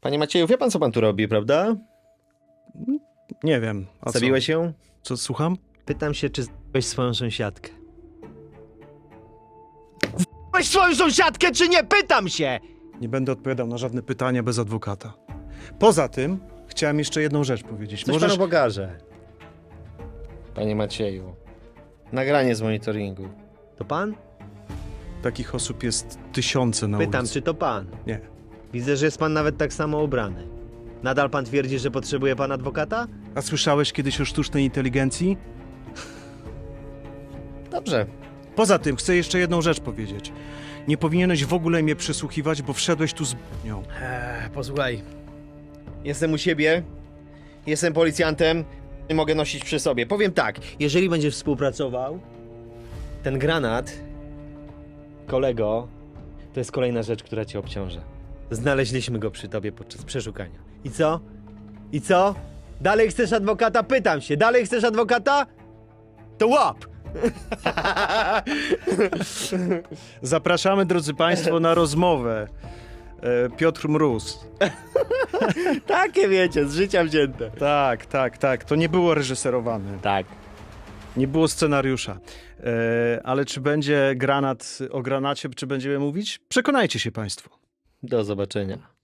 Panie Macieju, wie pan, co pan tu robi, prawda? Nie wiem. A Zabiłeś się? co? co? Słucham? Pytam się, czy zabiłeś swoją sąsiadkę. Zabiłeś swoją sąsiadkę, czy nie? Pytam się! Nie będę odpowiadał na żadne pytania bez adwokata. Poza tym, chciałem jeszcze jedną rzecz powiedzieć. Coś Możesz... panu pokażę. Panie Macieju, nagranie z monitoringu. To pan? Takich osób jest tysiące na Pytam, ulicy. czy to pan? Nie. Widzę, że jest pan nawet tak samo ubrany. Nadal pan twierdzi, że potrzebuje pan adwokata? A słyszałeś kiedyś o sztucznej inteligencji? Dobrze. Poza tym, chcę jeszcze jedną rzecz powiedzieć. Nie powinieneś w ogóle mnie przesłuchiwać, bo wszedłeś tu z nią. Eee, posłuchaj. Jestem u siebie, jestem policjantem i mogę nosić przy sobie. Powiem tak, jeżeli będziesz współpracował, ten granat, kolego, to jest kolejna rzecz, która cię obciąża. Znaleźliśmy go przy tobie podczas przeszukania. I co? I co? Dalej chcesz adwokata? Pytam się. Dalej chcesz adwokata? To łap! Zapraszamy, drodzy Państwo, na rozmowę. E, Piotr Mróz. Takie wiecie, z życia wzięte. Tak, tak, tak. To nie było reżyserowane. Tak. Nie było scenariusza. E, ale czy będzie granat o granacie, czy będziemy mówić? Przekonajcie się Państwo. Do zobaczenia.